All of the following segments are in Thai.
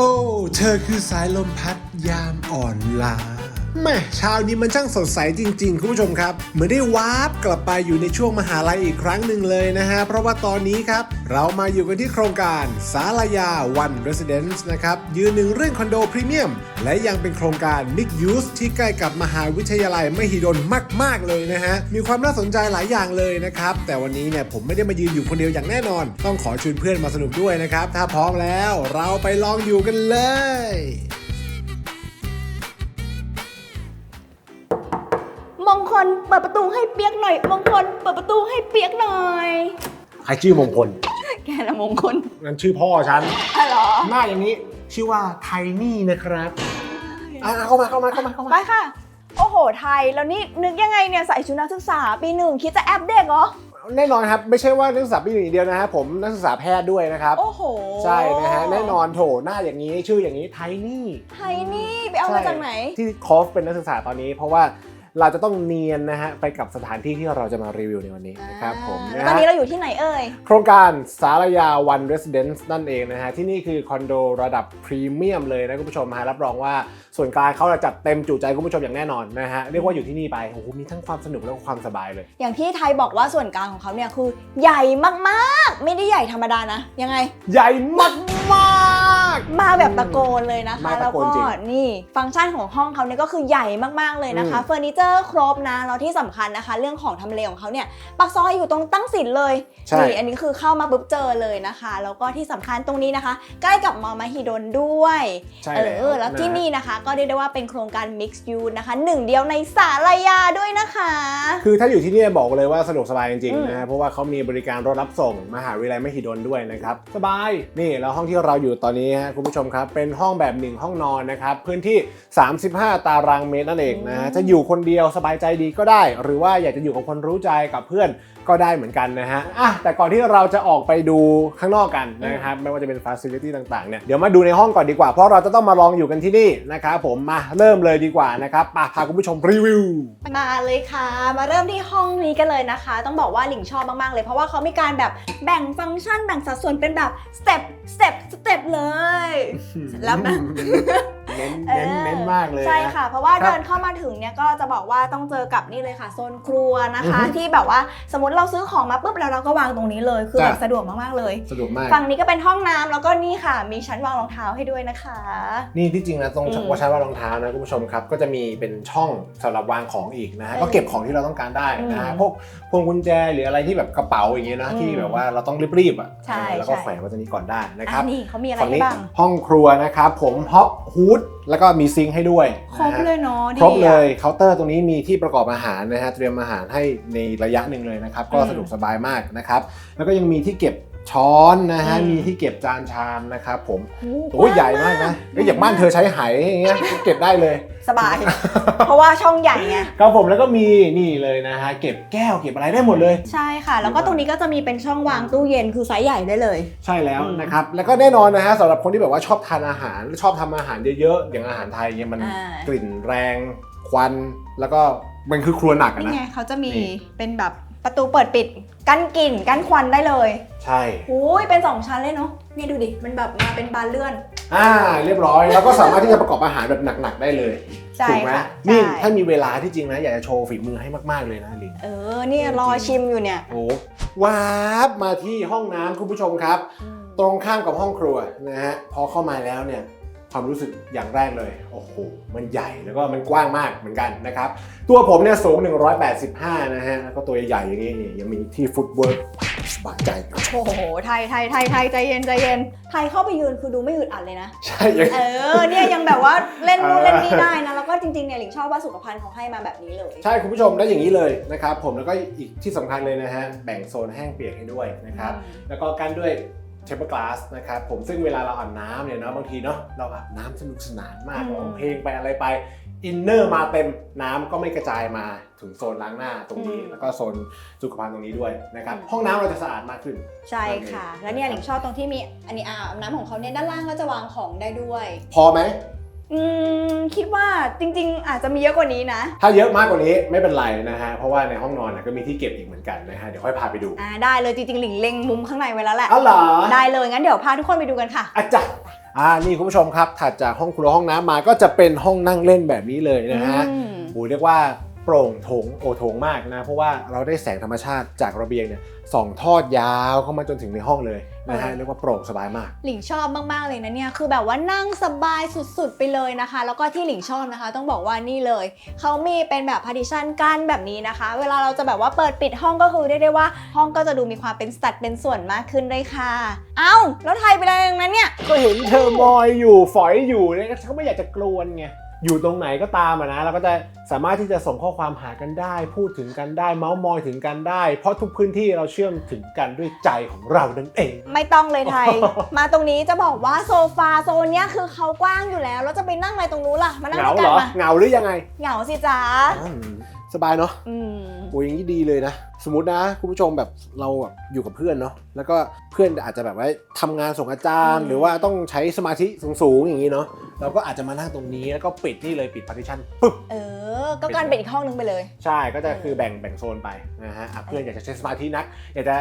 โอ้ เธอคือสายลมพัดยามอ่อนล้า แม่เช้านี้มันช่างสดใสจริง ๆ คุณผู้ชมครับ เหมือนได้วาร์ปกลับไปอยู่ในช่วงมหาลัยอีกครั้งหนึ่งเลยนะฮะ เพราะว่าตอนนี้ครับ เรามาอยู่กันที่โครงการสาลายา One Residence นะครับ ยืนหนึ่งเรื่องคอนโดพรีเมียม และยังเป็นโครงการ Mixed Use ที่ใกล้กับมหาวิทยาลัยมหิดลมาก ๆ เลยนะฮะ มีความน่าสนใจหลายอย่างเลยนะครับ แต่วันนี้เนี่ยผมไม่ได้มายืนอยู่คนเดียวอย่างแน่นอน ต้องขอชวนเพื่อนมาสนุกด้วยนะครับถ้าพร้อมแล้ว เราไปลองอยู่กันเลย ลเปิดประตูให้เปียกหน่อย มงคลเปิดประตูให้เปียกหน่อย ใครชื่อมงคลแกละมงคลนั่นชื่อพ่อฉันอ๋อเหรอหน้าอย่างนี้ชื่อว่าไทนี่นะครับอะเข้ามาเข้ามาเข้ามาเข้าไปมาค่ะ โอ้โหไทยแล้วนี่นึกยังไงเนี่ยใส่ชุดนักศึกษาปีหนึ่งคิดจะแอบเด็กเหรอแน่นอนครับ ไม่ใช่ว่านักศึกษาปีหนึ่งอย่างเดียวนะฮะผมนักศึกษาแพทย์ด้วยนะครับ โอ้โหใช่นะฮะแน่นอนโถหน้าอย่างนี้ชื่ออย่างนี้ไทนี่ไทยนี่ไปเอามาจากไหน ที่คอฟเป็นนักศึกษาตอนนี้เพราะว่า เราจะต้องเนียนนะฮะไปกับสถานที่ที่เราจะมารีวิวในวันนี้นะครับผมอ่านะตอนฮะนี้เราอยู่ที่ไหนเอ่ย โครงการสารยา One Residence นั่นเองนะฮะที่นี่คือคอนโดระดับพรีเมียมเลยนะคุณผู้ชมฮะรับรองว่าส่วนกลางเขาจะจัดเต็มจุใจคุณผู้ชมอย่างแน่นอนนะฮะเรียกว่าอยู่ที่นี่ไปโอ้โหมีทั้งความสนุกและความสบายเลย อย่างที่ไทยบอกว่าส่วนกลางของเขาเนี่ยคือใหญ่มากๆ ไม่ได้ใหญ่ธรรมดานะยังไง ใหญ่มากมาก มาแบบตะโกนเลยนะคะ มาแล้ตะวโกนก็จริง นี่ฟังก์ชันของห้องเขาเนี่ยก็คือใหญ่มากๆเลยนะคะอืมเฟอร์นิเจอร์ครบนะ แล้วที่สำคัญนะคะ เรื่องของทำเลของเขาเนี่ยปักซอยอยู่ตรงตั้งสินเลยใช่ นี่อันนี้คือเข้ามาปุ๊บเจอเลยนะคะ แล้วก็ที่สำคัญตรงนี้นะคะ ใกล้กับมอมหิดลด้วย ใช่เอแล้วอแล้วที่ะฮะนี่นะคะ ก็เรียกได้ว่าเป็นโครงการ Mixed Use นะคะหนึ่งเดียวในสารยาด้วยนะคะ คือถ้าอยู่ที่นี่บอกเลยว่าสะดวกสบายจริงอืม ๆนะฮะเพราะว่าเขามีบริการรถรับส่งมหาวิทยาลัยมหิดลด้วยนะครับ สบาย นี่แล้วห้องที่เราอยู่ตอนนี้ฮะคุณผู้ชมครับ เป็นห้องแบบหนึ่งห้องนอนนะครับ พื้นที่ 35 ตารางเมตรนั่นเองนะฮะจะอยู่คนเดียวสบายใจดีก็ได้ หรือว่าอยากจะอยู่กับคนรู้ใจกับเพื่อน ก็ได้เหมือนกันนะฮะอะแต่ก่อนที่เราจะออกไปดูข้างนอกกันนะครับไม่ว่าจะเป็นฟ a ซิลิตี้ต่างๆเนี่ยเดี๋ยวมาดูในห้องก่อนดีกว่าเพราะเราจะต้องมาลองอยู่กันที่นี่นะครับผมมาเริ่มเลยดีกว่านะครับไปพาคุณผู้ชมรีวิว มาเลยค่ะ มาเริ่มที่ห้องนี้กันเลยนะคะ ต้องบอกว่าหลิงชอบมากๆเลย เพราะว่าเขามีการแบบแบ่งฟังก์ชันแบ่งสัดส่วนเป็นแบบสเต็ปสเต็ปสเต็ปเลยแล้วนะ เน้นเน้นเน้นมากเลยใช่นะค่ะ เพราะว่าครับเดินเข้ามาถึงเนี่ยก็จะบอกว่าต้องเจอกับนี่เลยค่ะโซนครัวนะคะอือฮึที่แบบว่าสมมติเราซื้อของมาปุ๊บแล้วเราก็วางตรงนี้เลยคือจ้ะแบบสะดวกมากๆเลยสะดวกมากฝั่งนี้ก็เป็นห้องน้ำแล้วก็นี่ค่ะ มีชั้นวางรองเท้าให้ด้วยนะคะ นี่ที่จริงนะตรงอืมว่าใช้ว่ารองเท้านะคุณผู้ชมครับ ก็จะมีเป็นช่องสำหรับวางของอีกนะฮะเออก็เก็บของที่เราต้องการได้นะฮะอืมพวกพวงกุญแจหรืออะไรที่แบบกระเป๋าอย่างเงี้ยนะอืมที่แบบว่าเราต้องรีบๆอะใช่เออแล้วก็ใช่แขวนไว้ตรงนี้ก่อนได้นะครับอะนี่เขามีอะไรฝั่งให้นี้บ้างห้องครัวนะครับผมฮอปฮูดแล้วก็มีซิงค์ให้ด้วยครบนะฮะเลยเนาะดีครบเลอะยเคาน์เตอร์ตรงนี้มีที่ประกอบอาหารนะฮะเตรียมอาหารให้ในระยะหนึ่งเลยนะครับ ก็อืมสะดวกสบายมากนะครับ แล้วก็ยังมีที่เก็บ ช้อนนะฮะอืมมีที่เก็บจานชามนะครับผมโอ้โอ้ยใหญ่มากนะก็อย่างบ้านเธอใช้ไหอย่างเงี้ยเก็บได้เลย สบาย เพราะว่าช่องใหญ่ไงครับผมแล้วก็มีนี่เลยนะฮะเก็บแก้วเก็บอะไรได้หมดเลย ใช่ค่ะ แล้วก็ตรงนี้ก็จะมีเป็นช่องวางตู้เย็นคือไซส์ใหญ่ได้เลย ใช่แล้วอืมนะครับ แล้วก็แน่นอนนะฮะสำหรับคนที่แบบว่าชอบทานอาหารชอบทำอาหารเยอะๆอย่างอาหารไทยเนี่ยมันอ่ากลิ่นแรงควันแล้วก็มันคือครัวหนักอะนี่นะไงเขาจะมีนี่เป็นแบบ ประตูเปิดปิดกั้นกลิ่นกั้นควันได้เลยใช่ อุ้ยเป็นสองชั้นเลยเนาะนี่ดูดิมันแบบมาเป็นบานเลื่อน อ่าเรียบร้อยแล้วก็สามารถที่จะประกอบอาหารแบบหนักๆได้เลยใช่ถูกไหมค่ะนี่ใช่ถ้ามีเวลาที่จริงนะอยากจะโชว์ฝีมือให้มากๆเลยนะลิงเออนี่รอชิมอยู่เนี่ยโอ้วาบมาที่ห้องน้ำคุณผู้ชมครับ ตรงข้ามกับห้องครัวนะฮะพอเข้ามาแล้วเนี่ย ความรู้สึกอย่างแรกเลย โอ้โห มันใหญ่แล้วก็มันกว้างมากเหมือนกันนะครับ ตัวผมเนี่ยสูง 185 นะฮะ แล้วก็ตัวใหญ่อย่างนี้นี่ยังมีที่ฟุตเวิร์กสบายใจ โอ้โห ไทยไทยไทยไทยใจเย็นใจเย็น ไทยเข้าไปยืนคือดูไม่อึดอัดเลยนะ ใช่ยังเออ เนี่ยยังแบบว่าเล่นนู่นเออเล่นนี่ได้นะ แล้วก็จริงๆเนี่ยหลิงชอบว่าสุขภัณฑ์เขาให้มาแบบนี้เลย ใช่คุณผู้ชมได้อย่างนี้เลยนะครับ ผมแล้วก็อีกที่สำคัญเลยนะฮะ แบ่งโซนแห้งเปียกให้ด้วยนะครับ แล้วก็กั้นด้วย เทปเปอร์กลาสนะครับผมซึ่งเวลาเราอาบน้ำเนี่ยเนาะบางทีเนาะเราอาบน้ำสนุกสนานมากอืมร้องเพลงไปอะไรไปอินเนอร์มาเต็มน้ำก็ไม่กระจายมาถึงโซนล้างหน้าตรงนี้แล้วก็โซนสุขภัณฑ์ตรงนี้ด้วยนะครับห้องน้ำเราจะสะอาดมากขึ้น ใช่ค่ะ แล้วเนี่ยหลิงชอบตรงที่มีอันนี้อาบน้ำของเขาเนี่ยด้านล่างก็จะวางของได้ด้วย พอไหม อืมคิดว่าจริง ๆ อาจจะมีเยอะกว่านี้นะ ถ้าเยอะมากกว่านี้ไม่เป็นไรนะฮะ เพราะว่าในห้องนอนนะก็มีที่เก็บอีกเหมือนกันนะฮะ เดี๋ยวค่อยพาไปดู อ่าได้เลยจริงๆหลิงเล็งมุมข้างในไว้แล้วแหละอ๋อเหรอ ได้เลยงั้นเดี๋ยวพาทุกคนไปดูกันค่ะ อาจารย์อ่า นี่คุณผู้ชมครับ ถัดจากห้องครัวห้องน้ำมาก็จะเป็นห้องนั่งเล่นแบบนี้เลยนะฮะ อืม โอ้เรียกว่าโปร่งโถงโอโถงมากนะ เพราะว่าเราได้แสงธรรมชาติจากระเบียงเนี่ย ส่องทอดยาวเข้ามาจนถึงในห้องเลยนะฮะเรียกว่าโปร่งสบายมาก หลิงชอบมาก ๆ เลยนะเนี่ย คือแบบว่านั่งสบายสุด ๆ ไปเลยนะคะ แล้วก็ที่หลิงชอบนะคะ ต้องบอกว่านี่เลย เขามีเป็นแบบ partition กั้นแบบนี้นะคะ เวลาเราจะแบบว่าเปิดปิดห้องก็คือเรียกได้ว่า ห้องก็จะดูมีความเป็นสัดเป็นส่วนมากขึ้นเลยค่ะ เอ้า แล้วไทยไปอะไรตรงนั้นเนี่ย ก็เห็นเธอมอยอยู่ฝอยอยู่เนี่ยเขาไม่อยากจะกลวนไง อยู่ตรงไหนก็ตามอะนะเราก็จะสามารถที่จะส่งข้อความหากันได้ พูดถึงกันได้ เมาส์มอยถึงกันได้ เพราะทุกพื้นที่เราเชื่อมถึงกันด้วยใจของเรานั่นเอง ไม่ต้องเลยไทย มาตรงนี้จะบอกว่าโซฟาโซนเนี้ยคือเขากว้างอยู่แล้วแล้วจะไปนั่งอะไรตรงนู้นล่ะ มานั่งเหงาด้วยเหรกันอมาเหงาหรือยังไง เหงาสิจ๊ะอืมสบายเนาะอืม โอ้ยอย่างนี้ดีเลยนะ สมมตินะคุณผู้ชมแบบเราแบบอยู่กับเพื่อนเนาะแล้วก็เพื่อนอาจจะแบบว่าทำงานส่งอาจารย์อืมหรือว่าต้องใช้สมาธิสูงๆอย่างนี้เนาะเราก็อาจจะมานั่งตรงนี้แล้วก็ปิดนี่เลยปิด partition ปึ๊บเออ ก็การเป็นอีกห้องนึงไปเลย ใช่ก็จะคือแบ่งแบ่งโซนไปนะฮะอะเพื่อนอยากจะใช้สมาธินักอยากจะ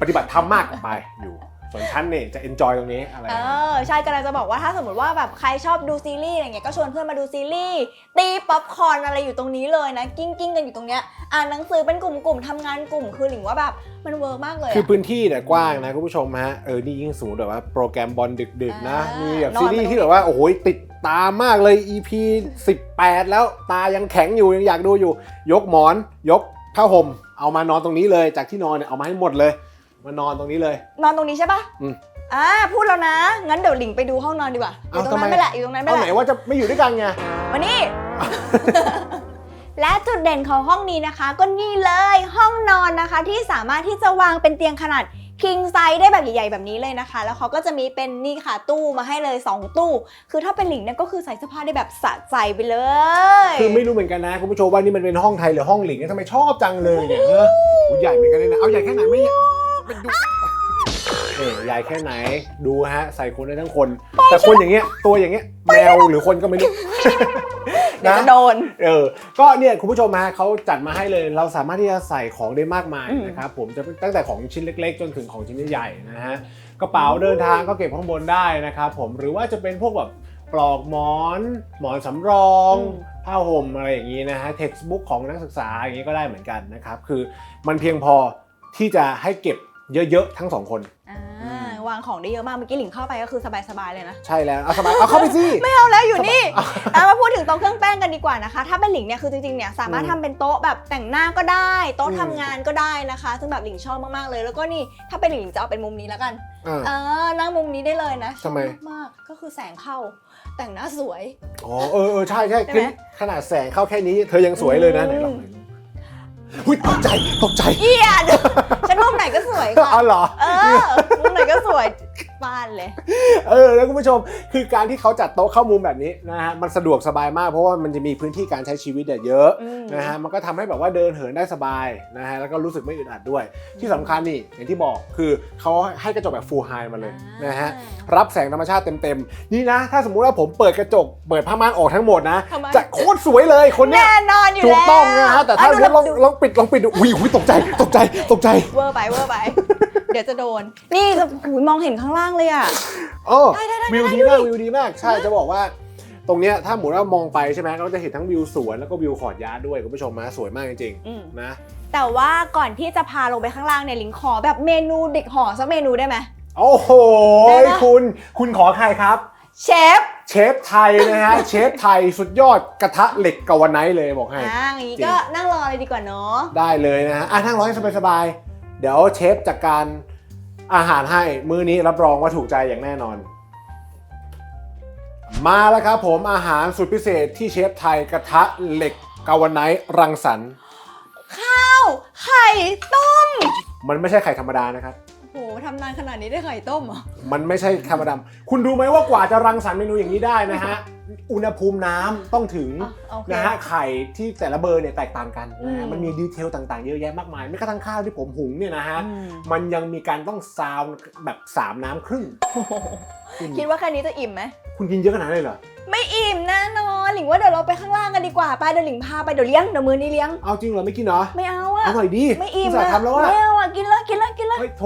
ปฏิบัติธรรมมากไปอยู่ ส่วนฉันเนี่ยจะ enjoy ตรงนี้อะไรเออใช่กำลังจะบอกว่าถ้าสมมติว่าแบบใครชอบดูซีรีส์อะไรเงี้ยก็ชวนเพื่อนมาดูซีรีส์ตีป๊อปคอร์นอะไรอยู่ตรงนี้เลยนะกิ้งกิ้งกันอยู่ตรงเนี้ยอ่านหนังสือเป็นกลุ่มๆทำงานกลุ่มคือหลิงว่าแบบมันเวิร์กมากเลยคืออะพื้นที่เนี่ยกว้างนะคุณผู้ชมฮะเออนี่ยิ่งสูงแบบว่าโปรแกรมบอลดึกๆนะอ่ามีมีแบบนอนซีรีส์ไปที่แบบว่าโอ้โหติดตามากเลย EP 18 แล้วตายังแข็งอยู่ยังอยากดูอยู่ ยกหมอน ยกผ้าห่มเอามานอนตรงนี้เลย จากที่นอนเนี่ยเอามาให้หมดเลย มานอนตรงนี้เลย นอนตรงนี้ใช่ปะอืม อ่าพูดแล้วนะ งั้นเดี๋ยวหลิงไปดูห้องนอนดีกว่าอเอ้ายู่ตรงนั้นทำไมไปแหละอยู่ตรงนั้นไปเอาแหไหนละว่าจะไม่อยู่ด้วยกันไง มานี่ และจุดเด่นของห้องนี้นะคะ ก็นี่เลยห้องนอนนะคะ ที่สามารถที่จะวางเป็นเตียงขนาด king size ได้แบบใหญ่ๆแบบนี้เลยนะคะ แล้วเขาก็จะมีเป็นนี่ค่ะตู้มาให้เลย 2 ตู้ คือถ้าเป็นหลิงเนี่ยก็คือใส่เสื้อผ้าได้แบบสะใจไปเลยคือไม่รู้เหมือนกันนะคุณผู้ชมว่านี่มันเป็นห้องไทยหรือห้องหลิงเนี่ยทำไมชอบจังเลยเนี่ยเออโอ้ใหญ่เหมือนกันเลยนะเอาใหญ่แค่ไหนไม่ เป็นดูเออใหญ่แค่ไหนดูฮะ ใส่คนได้ทั้งคน แต่คนอย่างเงี้ยตัวอย่างเงี้ยแมวหรือคนก็ไม่รู้ เดี๋ยวนะจะโดน เออ ก็เนี่ยคุณผู้ชมฮะเขาจัดมาให้เลย เราสามารถที่จะใส่ของได้มากมายอืมนะครับผมจะตั้งแต่ของชิ้นเล็ก ๆ จนถึงของชิ้นใหญ่ๆนะฮะกระเป๋าเดินทางก็เก็บข้างบนได้นะครับผมหรือว่าจะเป็นพวกแบบปลอกหมอน หมอนสำรองผ้าห่มอะไรอย่างนี้นะฮะเท็กซ์บุ๊กของนักศึกษาอย่างนี้ก็ได้เหมือนกันนะครับคือมันเพียงพอที่จะให้เก็บ เยอะๆทั้งสองคน อ่าวางของได้เยอะมากเมื่อกี้หลิงเข้าไปก็คือสบายๆเลยนะ ใช่แล้วเอาสบายเอาเข้าไปสิ ไม่เอาแล้วอยู่นี่ เอามาพูดถึงโต๊ะเครื่องแป้งกันดีกว่านะคะ ถ้าเป็นหลิงเนี่ยคือจริงๆเนี่ยสามารถอืมทำเป็นโต๊ะแบบแต่งหน้าก็ได้ โต๊ะอืมทำงานก็ได้นะคะ ซึ่งแบบหลิงชอบมากๆเลย แล้วก็นี่ถ้าเป็นหลิงจะเอาเป็นมุมนี้แล้วกัน อ่า เออนั่งมุมนี้ได้เลยนะทำไม ชอบมากๆก็คือแสงเข้าแต่งหน้าสวย อ๋อเออเออใช่ใช่ใช่ไหมขนาดแสงเข้าแค่นี้ เธอยังสวยเลยนะอืมไหนลองหน่อยหุ้ยตกใจตกใจ เอียดฉัน มุมไหนก็สวยค่ะอ๋อเหรอ เออมุมไหนก็สวยบ้านเลย เออแล้วคุณผู้ชมคือการที่เขาจัดโต๊ะเข้ามุมแบบนี้นะฮะมันสะดวกสบายมากเพราะว่ามันจะมีพื้นที่การใช้ชีวิตเนี่ยเยอะอืม นะฮะมันก็ทำให้แบบว่าเดินเหินได้สบายนะฮะแล้วก็รู้สึกไม่อึดอัดด้วย ที่สำคัญนี่อย่างที่บอกคือเขาให้กระจกแบบ full high มาเลยนะฮะ รับแสงธรรมชาติเต็มๆ นี่นะ ถ้าสมมุติว่าผมเปิดกระจก เปิดผ้าม่านออกทั้งหมดนะ ทำไม จะโคตรสวยเลยคนเนี้ยแน่นอนอยู่ถูแล้กวต้องนะฮะแต่ถ้าอะสมมติลองดูลองปิดลองปิดดูอุ้ยอุ้ยตกใจตกใจตกใจ เวอร์ไปเวอร์ไป เดี๋ยวจะโดน นี่จะหูยมองเห็นข้างล่างเลยอะ โอ้ได้ได้ได้วิวได้ดีดูมากดิวิวดีมาก ใช่จะบอกว่า ตรงเนี้ยถ้าหมูว่ามองไปใช่ไหมก็จะเห็นทั้งวิวสวนแล้วก็วิวขอดยาร์ดด้วยคุณผู้ชมนะสวยมากจริงอืม ๆนะ แต่ว่าก่อนที่จะพาลงไปข้างล่างเนี่ยลิงขอแบบเมนูเด็กห่อสักเมนูได้ไหม โอ้โหได้ปะ คุณคุณขอใครครับ เชฟเชฟไทยนะฮะ เชฟไทยสุดยอดกระทะเหล็กกาวไนท์เลยบอกให้ อ่าอย่างนี้จริงก็นั่งรอเลยดีกว่าเนาะได้เลยนะฮะอะนั่งรอให้สบายๆ เดี๋ยวเชฟจัดการอาหารให้มื้อนี้รับรองว่าถูกใจอย่างแน่นอน มาแล้วครับผมอาหารสุดพิเศษที่เชฟไทยกระทะเหล็กกาวไนท์รังสรรค์ข้าว ไข่ต้ม มันไม่ใช่ไข่ธรรมดานะครับ โหทำนานขนาดนี้ได้ไข่ต้มเหรอ มันไม่ใช่ธรรมดาคุณรู้ไหมว่ากว่าจะรังสรรค์เมนูอย่างนี้ได้นะฮะ อุณหภูมิน้ำต้องถึงอะโอเคนะฮะไข่ที่แต่ละเบอร์เนี่ยแตกต่างกันนะฮะอืม มันมีดีเทลต่างๆเยอะแยะมากมายไม่กระทั่งข้าวที่ผมหุงเนี่ยนะฮะ อืมมันยังมีการต้องซาวน์แบบสามน้ำครึ่งคุณคิดว่าแค่นี้จะอิ่มไหม คุณกินเยอะขนาดนั้นเลยเหรอ ไม่อิ่มแน่นอนหลิงว่าเดี๋ยวเราไปข้างล่างกันดีกว่าไปเดี๋ยวหลิงพาไปเดี๋ยวเลี้ยงเดี๋ยวมือนี้เลี้ยง เอาจริงเหรอไม่กินเหรอ ไม่เอาอะเอาหน่อยดิไม่อิ่มอุตส่าอะห์ทำแล้วอะไม่เอา ฮ้ยโถ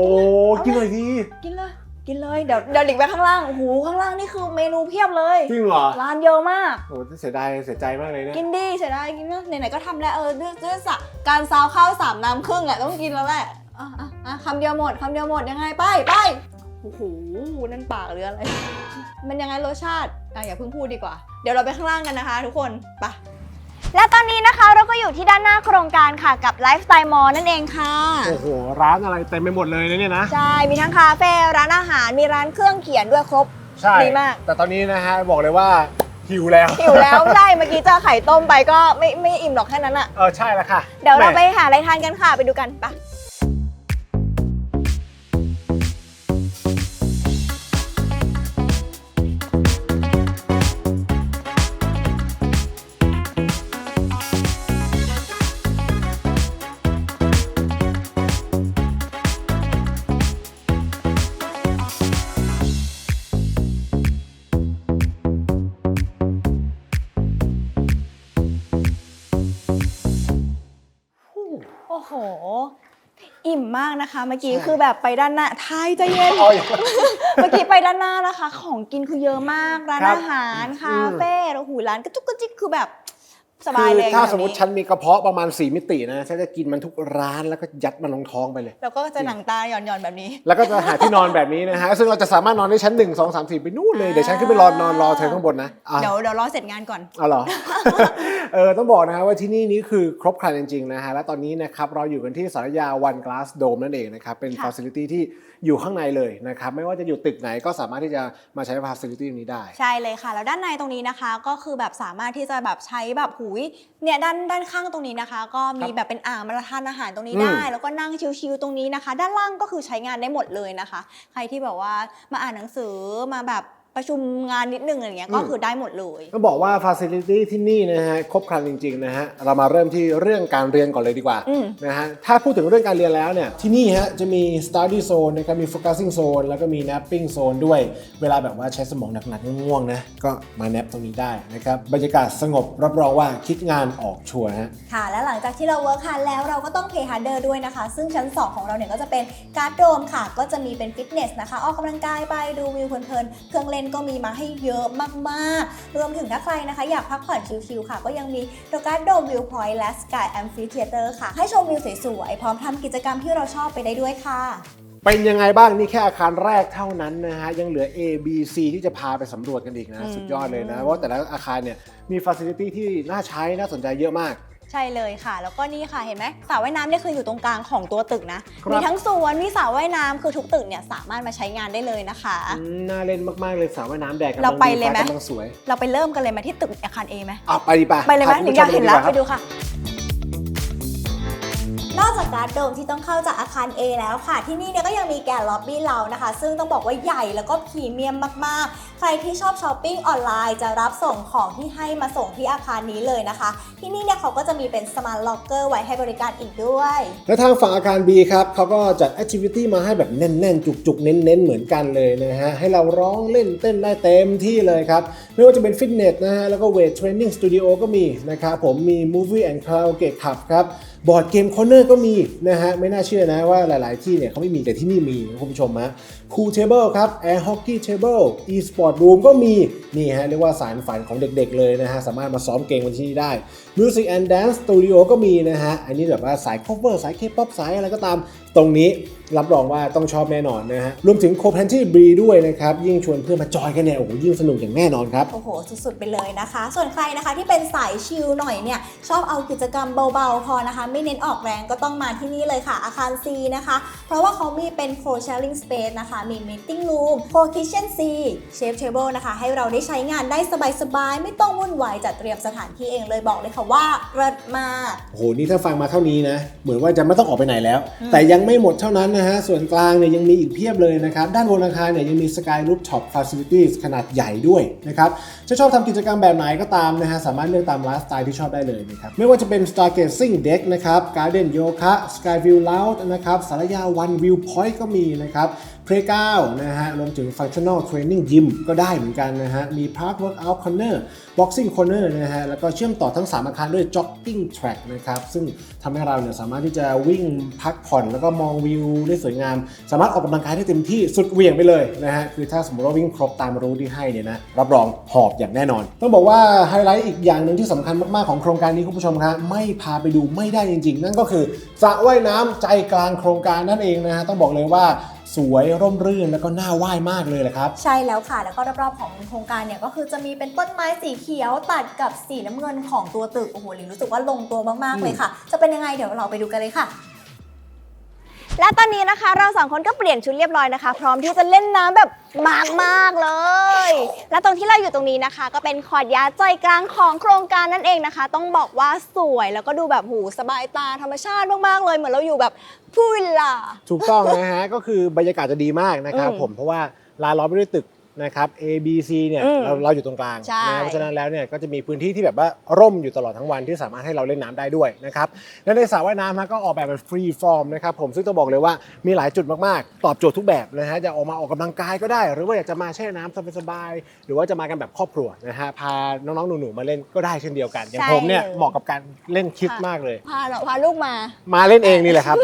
เอาเลยกินหน่อยดิกินเลย กินเลยเดี๋ยวเดี๋ยวหลิงไปข้างล่างโอ้โหข้างล่างนี่คือเมนูเพียบเลย จริงเหรอร้านเยอะมากโอ้เสียดายเสียใจมากเลยเนี่ยกินดีเสียดายกินนะไหนๆก็ทำแล้วเออด้วยด้วยสะการซาวข้าวสามน้ำครึ่งอะต้องกินแล้วแหละอะอะอะคำเดียวหมดคำเดียวหมดยังไงไปไปโอ้โหนั่นปากหรืออะไร มันยังไงรสชาติอะอย่าเพิ่งพูดดีกว่า เดี๋ยวเราไปข้างล่างกันนะคะ ทุกคนไป และตอนนี้นะคะเราก็อยู่ที่ด้านหน้าโครงการค่ะกับไลฟ์สไตล์มอลนั่นเองค่ะ โอ้โห ร้านอะไรเต็มไปหมดเลยนะเนี่ยนะ ใช่ มีทั้งคาเฟ่ร้านอาหาร มีร้านเครื่องเขียนด้วยครบ ใช่ดีมาก แต่ตอนนี้นะฮะบอกเลยว่าหิวแล้วหิวแล้วใช่เมื่อกี้เจอไข่ต้มไปก็ไม่ไม่อิ่มหรอกแค่นั้นอะเออใช่แล้วค่ะ เดี๋ยวเราไปแหม่หาอะไรทานกันค่ะไปดูกันปะ โอ้โห อิ่มมากนะคะ เมื่อกี้ใช่คือแบบไปด้านหน้าไทยใจเย็นเอาอย่างเมื่อกี้ไปด้านหน้านะคะ ของกินคือเยอะมาก ร้านครับอาหารอืมคาเฟ่ แล้วหูร้านกระจุกกระจิกคือแบบ สคืบายอเลยถ้าแบบสมมติฉันมีกระเพาะประมาณ 4 มิตินะฉันจะกินมันทุกร้านแล้วก็ยัดมันลงท้องไปเลย แล้วก็จะหนังตาหย่อนๆแบบนี้ แล้วก็จะหาที่นอนแบบนี้นะฮะ ซึ่งเราจะสามารถนอนได้ชั้น 1 2 3 4 ไปนู่นเลย เดี๋ยวฉันขึ้นไปรอนอนรอเธอข้างบนนะอะ เดี๋ยวเดี๋ยวรอเสร็จงานก่อน เอาเหรอ เออต้องบอกนะฮะว่าที่นี่นี่คือครบครันจริงๆนะฮะและตอนนี้นะครับเราอยู่กันที่สารยาวันกลาสโดมนั่นเองนะครับ เป็นค่ะ ฟ a ซิลิตี้ที่อยู่ข้างในเลยนะครับไม่ว่าจะอยู่ตึกไหนก็สามารถที่จะมาใช้ฟ a ซิลิตี้นี้ได้ ใช่เลยค่ะ แล้วด้านในตรงนี้นะคะก็คือแบบสามารถที่จะแบบใช้แบบหุยเนี่ยด้านด้านข้างตรงนี้นะคะ ก็มีครับแบบเป็นอ่างมาทานอาหารตรงนี้อืมได้ แล้วก็นั่งชิลๆตรงนี้นะคะ ด้านล่างก็คือใช้งานได้หมดเลยนะคะ ใครที่แบบว่ามาอ่านหนังสือมาแบบ ประชุมงานนิดนึงอะไรเงี้ยก็คือได้หมดเลยต้องบอกว่าฟ a ซิลิตี้ที่นี่นะฮะครบครันจริงๆนะฮะเรามาเริ่มที่เรื่องการเรียนก่อนเลยดีกว่าอืมนะฮะถ้าพูดถึงเรื่องการเรียนแล้วเนี่ยที่นี่ฮะจะมี study zone นะครับมี focusing zone แล้วก็มี napping zone ด้วยเวลาแบบว่าใช้สมองหนักๆง่วงๆนะก็มา nap ตรงนี้ได้นะครับบรรยากาศสงบรับรองว่าคิดงานออกชัวร์ฮะค่ะ และหลังจากที่เราเวิร์คฮาร์ดแล้วเราก็ต้องเพย์ฮาร์ดเดอร์ด้วยนะคะ ซึ่งชั้น 2 ของเราเนี่ยก็จะเป็นการ์ดโดมค่ะ ก็จะมีเป็นฟิตเนสนะคะออกกำลังกายไปดูวิวเพลินๆเครื่องเล่นก็มีมาให้เยอะมากๆ รวมถึงถ้าใครนะคะ อยากพักผ่อนชิลๆค่ะ ก็ยังมีโดการ์ดโดมวิวพอยต์และสกายแอมฟิเทเตอร์ค่ะ ให้ชมวิวสวยๆ พร้อมทำกิจกรรมที่เราชอบไปได้ด้วยค่ะเป็นยังไงบ้างนี่แค่อาคารแรกเท่านั้นนะฮะ ยังเหลือ A B C ที่จะพาไปสำรวจกันอีกนะอืมสุดยอดเลยนะ เพราะแต่ละอาคารเนี่ยมีฟ a ซิลิตี้ที่น่าใช้น่าสนใจเยอะมาก ใช่เลยค่ะ แล้วก็นี่ค่ะเห็นไหมสระว่ายน้ำเนี่ยคืออยู่ตรงกลางของตัวตึกนะ ครับ มีทั้งสวนมีสระว่ายน้ำคือทุกตึกเนี่ยสามารถมาใช้งานได้เลยนะคะ อืมน่าเล่นมาก ๆ เลยสระว่ายน้ำแดดกำลังเราไปดีเลยไหม ฟ้ากำลังสวยเราไปเริ่มกันเลยไหมาที่ตึกอาคาร A ไหมอะไปดีป่ะไปเลยไหมพหคุนิณงผู้อยากชเห็นมแล้วดีกาไปครับดูค่ะน อกจากการ์ดโดมที่ต้องเข้าจากอาคาร A แล้วค่ะ ที่นี่เนี่ยก็ยังมีแกนล็อบบี้เรานะคะ ซึ่งต้องบอกว่าใหญ่แล้วก็พรีเมียมมากๆ ใครที่ชอบช้อปปิ้งออนไลน์จะรับส่งของที่ให้มาส่งที่อาคารนี้เลยนะคะ ที่นี่เนี่ยเขาก็จะมีเป็นสมาร์ทล็อกเกอร์ไว้ให้บริการอีกด้วย และทางฝั่งอาคาร B ครับเขาก็จัดแอคทิวิตี้มาให้แบบแน่นๆ จุกๆ เน้นๆ เหมือนกันเลยนะฮะ ให้เราร้องเล่นเต้นได้เต็มที่เลยครับ ไม่ว่าจะเป็นฟิตเนสนะฮะ แล้วก็เวทเทรนนิ่งสตูดิโอก็มีนะครับผมมี Movie and Karaoke Club ครับบอร์ดเกมคอร์เนอร์ก็มีนะฮะไม่น่าเชื่อนะว่าหลาย ๆ ที่เนี่ยเขาไม่มีแต่ที่นี่มีคุณผู้ชมฮะ Pool Table ครับ Air Hockey Table E-Sport Room ก็มี นี่ฮะ เรียกว่าสารฝันของเด็กๆเลยนะฮะ สามารถมาซ้อมเกมกันที่นี่ได้ Music and Dance Studio ก็มีนะฮะ อันนี้แบบว่าสาย cover สาย K-pop สายอะไรก็ตามตรงนี้รับรองว่าต้องชอบแน่นอนนะฮะ รวมถึง c o p a n t r y B ด้วยนะครับ ยิ่งชวนเพื่อนมาจอยกันเนี่ย โอ้โห ยิ่งสนุกอย่างแน่นอนครับ โอ้โห สุดๆ ไปเลยนะคะ ส่วนใครนะคะที่เป็นสายชิลหน่อยเนี่ย ชอบเอากิจกรรมเบาๆ พอนะคะ ไม่เน้นออกแรงก็ต้องมาที่นี่เลยค่ะอาคาร C นะคะ เพราะว่าเขามีเป็น co sharing space นะคะมี meeting room co kitchen C chef table นะคะ ให้เราได้ใช้งานได้สบายๆ ไม่ต้องวุ่นวายจัดเตรียมสถานที่เองเลยบอกเลยค่ะว่าเลิศมาก โอ้โห นี่ถ้าฟังมาเท่านี้นะ เหมือนว่าจะไม่ต้องออกไปไหนแล้ว แต่ยังไม่หมดเท่านั้นนะฮะ ส่วนกลางเนี่ยยังมีอีกเพียบเลยนะครับ ด้านบนอาคารเนี่ยยังมี Sky Rooftop Facilities ขนาดใหญ่ด้วยนะครับ จะชอบทำกิจกรรมแบบไหนก็ตามนะฮะ สามารถเลือกตามไลฟ์สไตล์ที่ชอบได้เลยนะครับ ไม่ว่าจะเป็น Stargazing Deck นะครับ Garden Yoga Skyview Lounge นะครับสารยา One View Point ก็มีนะครับ Playground นะฮะรวมถึง Functional Training Gym ก็ได้เหมือนกันนะฮะมี Park Workout Corner Boxing Corner นะฮะแล้วก็เชื่อมต่อทั้ง 3 อาคารด้วย Jogging Track นะครับซึ่งทำให้เราเนี่ยสามารถที่จะวิ่งพักผ่อน แล้วก็มองวิวได้สวยงาม สามารถออกกำลังกายได้เต็มที่สุดเหวี่ยงไปเลยนะฮะคือถ้าสมมติว่าวิ่งครบตามรูทที่ให้เนี่ยนะรับรองหอบอย่างแน่นอน ต้องบอกว่าไฮไลท์อีกอย่างหนึ่งที่สำคัญมากๆของโครงการนี้คุณผู้ชมครับไม่พาไปดูไม่ได้จริง ๆ นั่นก็คือสระว่ายน้ำใจกลางโครงการนั่นเองนะฮะต้องบอกเลยว่า สวยร่มรื่นแล้วก็น่าไหว้มากเลยแหละครับ ใช่แล้วค่ะ แล้วก็รอบๆของโครงการเนี่ยก็คือจะมีเป็นต้นไม้สีเขียวตัดกับสีน้ำเงินของตัวตึก โอ้โหลิงรู้สึกว่าลงตัวมากๆเลยค่ะ จะเป็นยังไงเดี๋ยวเราไปดูกันเลยค่ะ และตอนนี้นะคะเราสองคนก็เปลี่ยนชุดเรียบร้อยนะคะ พร้อมที่จะเล่นน้ำแบบมากมากๆเลย และตรงที่เราอยู่ตรงนี้นะคะ ก็เป็นขอดยาใจกลางของโครงการนั่นเองนะคะ ต้องบอกว่าสวยแล้วก็ดูแบบหูสบายตาธรรมชาติมากๆเลย เหมือนเราอยู่แบบพูวิลล่า ถูกต้องนะฮะ ก็คือบรรยากาศจะดีมากนะครับอืม ผมเพราะว่าลานล้อมไปด้วยตึก นะครับ A B C เนี่ยอืมเราเราอยู่ตรงกลางใช่ นะเพราะฉะนั้นแล้วเนี่ยก็จะมีพื้นที่ที่แบบว่าร่มอยู่ตลอดทั้งวันที่สามารถให้เราเล่นน้ำได้ด้วยนะครับและในสระว่ายน้ำฮะก็ออกแบบเป็นฟรีฟอร์มนะครับผมซึ่งต้องบอกเลยว่ามีหลายจุดมากๆ ตอบโจทย์ทุกแบบนะฮะจะออกมาออกกำลังกายก็ได้ หรือว่าอยากจะมาแช่น้ำสบายๆหรือว่าจะมากันแบบครอบครัวนะฮะพาน้องๆหนูๆมาเล่นก็ได้เช่นเดียวกันอย่างใช่ผมเนี่ยเลยเหมาะกับการเล่นคิดมากเลย พาเราพาลูกมา มาเล่นเองนี่แหละครับ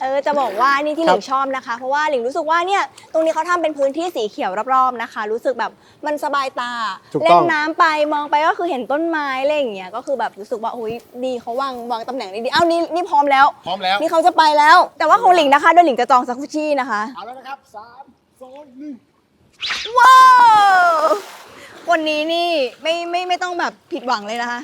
เออจะบอกว่านี่ที่หครัลิบงชอบนะคะ เพราะว่าหลิงรู้สึกว่าเนี่ยตรงนี้เขาทำเป็นพื้นที่สีเขียวรอบๆนะคะ รู้สึกแบบมันสบายตา ถูกเล่ต้นองน้ำไปมองไปก็คือเห็นต้นไม้อะไรอย่างเงี้ยก็คือแบบรู้สึกว่าโอ้ยดีเขาวางวางตำแหน่งดีๆเอ้านี่นี่พร้อมแล้ว พร้อมแล้ว นี่เขาจะไปแล้ว แต่ว่าของหลิงนะคะเดี๋ยวหลิงจะจองซักฟุชี่นะคะ เอาแล้วนะครับสามสองหนึ่งว้าววันนี้นี่ไม่ไม่ไม่ต้องแบบผิดหวังเลยนะคะ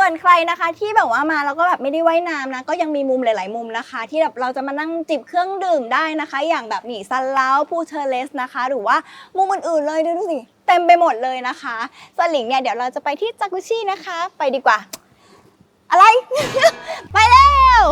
ส่วนใครนะคะที่แบบว่ามาแล้วก็แบบไม่ได้ว่ายน้ำนะก็ยังมีมุมหลาย ๆ มุมนะคะ ที่แบบเราจะมานั่งจิบเครื่องดื่มได้นะคะ อย่างแบบนี่ซันลาพูเทอร์เลสนะคะ หรือว่ามุมอื่น ๆ เลยดูสิเต็มไปหมดเลยนะคะส่วนหลิงเนี่ยเดี๋ยวเราจะไปที่จากุชินะคะ ไปดีกว่า อะไร ไปแล้ว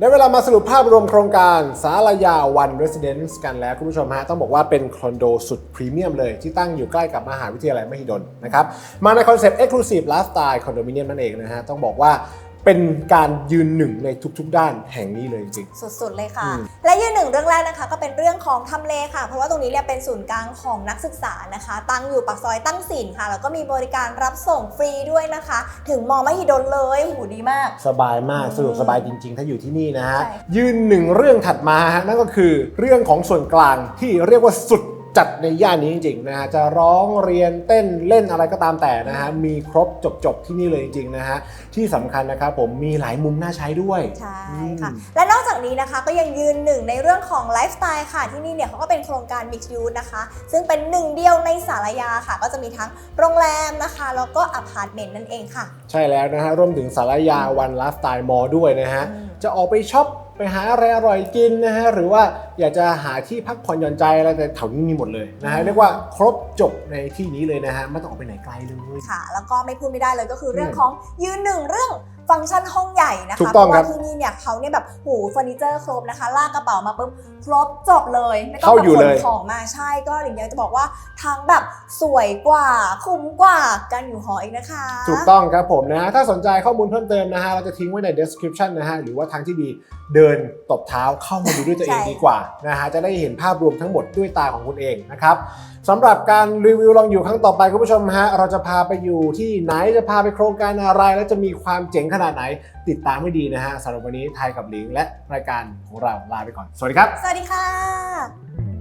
ได้เวลามาสรุปภาพรวมโครงการสารยาวันเรส i เดนซ์กันแล้ว คุณผู้ชมฮะ ต้องบอกว่าเป็นคอนโดสุดพรีเมียมเลย ที่ตั้งอยู่ใกล้กับมหาวิทยาลัยมหิดลนะครับ มาในคอนเซปต์ Exclusive Lifestyle Condominium นั่นเองนะฮะ ต้องบอกว่า เป็นการยืนหนึ่งในทุกๆ ด้านแห่งนี้เลยจริง สุดๆ เลยค่ะ อืม และยืนหนึ่งเรื่องแรกนะคะ ก็เป็นเรื่องของทำเลค่ะ เพราะว่าตรงนี้เนี่ยเป็นศูนย์กลางของนักศึกษานะคะ ตั้งอยู่ปากซอยตั้งสินค่ะ แล้วก็มีบริการรับส่งฟรีด้วยนะคะ ถึงมอมหิดลเลยหูดีมาก สบายมากอืมสะดวกสบายจริง ๆ ถ้าอยู่ที่นี่นะฮะ ใช่ ยืนหนึ่งเรื่องถัดมาฮะนั่นก็คือเรื่องของส่วนกลางที่เรียกว่าสุด จัดในย่านนี้จริงๆนะฮะจะร้องเรียนเต้นเล่นอะไรก็ตามแต่นะฮะมีครบจบๆที่นี่เลยจริงๆนะฮะที่สำคัญนะครับผมมีหลายมุมน่าใช้ด้วย ใช่อืมค่ะ และนอกจากนี้นะคะก็ยังยืนหนึ่งในเรื่องของไลฟ์สไตล์ค่ะ ที่นี่เนี่ยเขาก็เป็นโครงการ Mixed Use นะคะ ซึ่งเป็นหนึ่งเดียวในสารยาค่ะ ก็จะมีทั้งโรงแรมนะคะ แล้วก็อพาร์ตเมนต์นั่นเองค่ะ ใช่แล้วนะฮะรวมถึงสารยาวันไลฟ์สไตล์มอลด้วยนะฮะอืมจะออกไปช็อป ไปหาอะไรอร่อยกินนะฮะหรือว่าอยากจะหาที่พักผ่อนหย่อนใจอะไรแต่แถวนี้มีหมดเลยนะฮะเรียกว่าครบจบในที่นี้เลยนะฮะไม่ต้องออกไปไหนไกลเลย ค่ะ แล้วก็ไม่พูดไม่ได้เลยก็คือเรื่องอืมของยืนหนึ่งเรื่อง ฟังก์ชันห้องใหญ่นะคะถูกต้องเพราะครัว่าบ ที่นี่เนี่ยเขาเนี่ยแบบหูเฟอร์นิเจอร์ครบนะคะ ลากกระเป๋ามาปุ๊บครบจบเลย ไม่ต้องเข้าแบบอยู่ขเลนย ของมาใช่ก็อย่างเงี้ยจะบอกว่าทั้งแบบสวยกว่าคุ้มกว่าการอยู่หออีกนะคะ ถูกต้องครับผมนะฮะถ้าสนใจข้อมูลเพิ่มเติมนะฮะเราจะทิ้งไว้ใน description นะฮะหรือว่าทางที่ดีเดินตบเท้าเข้ามาดูด้วยตัวเองใช่ ดีกว่านะฮะจะได้เห็นภาพรวมทั้งหมดด้วยตาของคุณเองนะครับ สำหรับการรีวิวลองอยู่ครั้งต่อไปคุณผู้ชมฮะเราจะพาไปอยู่ที่ไหนจะพาไปโครงการอะไร และจะมีความเจ๋งขนาดไหน ติดตามให้ดีนะฮะสำหรับวันนี้ไทยกับหลิงและรายการของเราลาไปก่อน สวัสดีครับ สวัสดีค่ะ